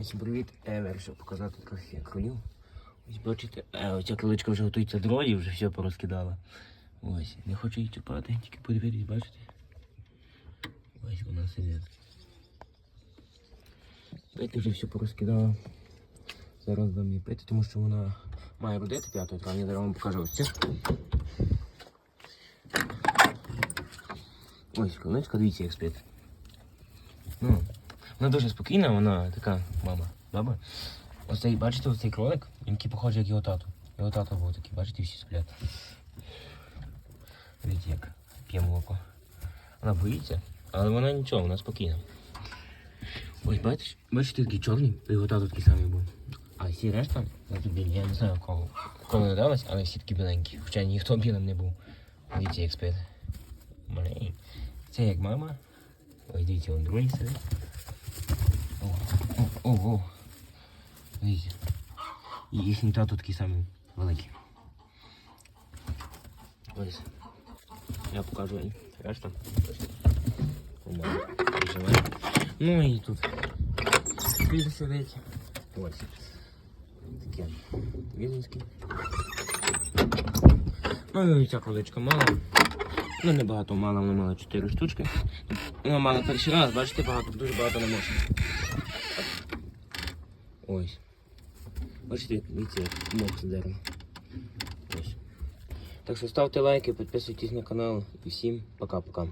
Ось привіт, е, вирішив показати трохи кролів. Ось бачите, е, оця кроличка вже готується до вже все порозкидала. Ось, не хочу її чіпати, тільки подивитись, бачите? Ось вона сидить. Пити вже все порозкидала. Зараз дам їй пити, тому що вона має родити 5 травня, зараз вам покажу ось це. Ось кроличка, дивіться, як спить. Ну, вона дуже спокійна, вона така мама, баба. Ось цей, бачите, ось цей кролик, він такий похожий, як його тато. Його тато був такий, бачите, всі сплять. Дивіться, як п'є молоко. Вона боїться, але вона нічого, вона спокійна. Ось бачиш, бачите, такий чорний, його тато такий самий був. А всі решта, я тут білі, я не знаю кого. Кого не далась, але всі такі біленькі. Хоча ніхто білим не був. Дивіться, як спить. Це як мама. Ось дивіться, он другий сидить. О, о, о, о. Дивіться. І їхній тато такий самий великий. Ось. Я покажу. Решта. Ну і тут. Він сидить. Ось. Таке. Візинський. Ну і ця колечка мала. Ну, не багато мала, вона мала 4 штучки. Вона мала перший раз, бачите, багато, дуже багато не може. Ось. Бачите, дивіться, мох з дерева. Ось. Так що ставте лайки, підписуйтесь на канал і всім пока-пока.